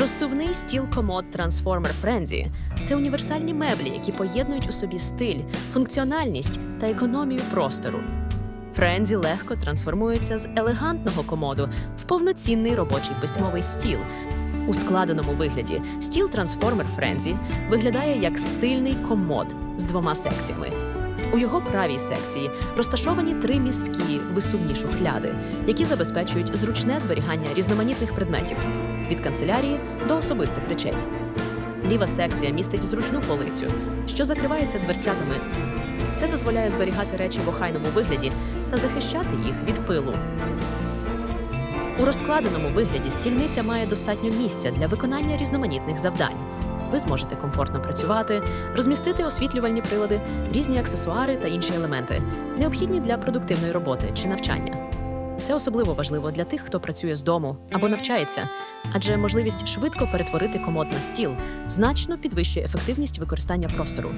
Розсувний стіл комод Transformer Frenzy – це універсальні меблі, які поєднують у собі стиль, функціональність та економію простору. Френзі легко трансформується з елегантного комоду в повноцінний робочий письмовий стіл. У складеному вигляді стіл Transformer Frenzy виглядає як стильний комод з двома секціями. У його правій секції розташовані три місткі висувні шухляди, які забезпечують зручне зберігання різноманітних предметів від канцелярії до особистих речей. Ліва секція містить зручну полицю, що закривається дверцятами. Це дозволяє зберігати речі в охайному вигляді та захищати їх від пилу. У розкладеному вигляді стільниця має достатньо місця для виконання різноманітних завдань. Ви зможете комфортно працювати, розмістити освітлювальні прилади, різні аксесуари та інші елементи, необхідні для продуктивної роботи чи навчання. Це особливо важливо для тих, хто працює з дому або навчається, адже можливість швидко перетворити комод на стіл значно підвищує ефективність використання простору.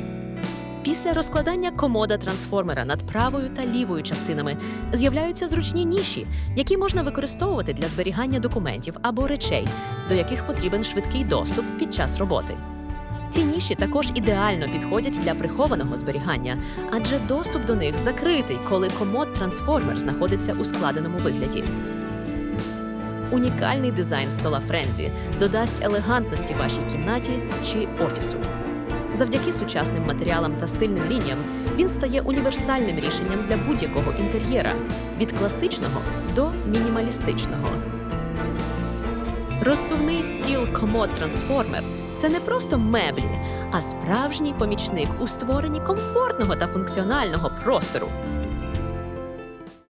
Після розкладання комода трансформера над правою та лівою частинами з'являються зручні ніші, які можна використовувати для зберігання документів або речей, до яких потрібен швидкий доступ під час роботи. Ці ніші також ідеально підходять для прихованого зберігання, адже доступ до них закритий, коли комод трансформер знаходиться у складеному вигляді. Унікальний дизайн стола Френзі додасть елегантності вашій кімнаті чи офісу. Завдяки сучасним матеріалам та стильним лініям він стає універсальним рішенням для будь-якого інтер'єра від класичного до мінімалістичного. Розсувний стіл комод трансформер це не просто меблі, а справжній помічник у створенні комфортного та функціонального простору.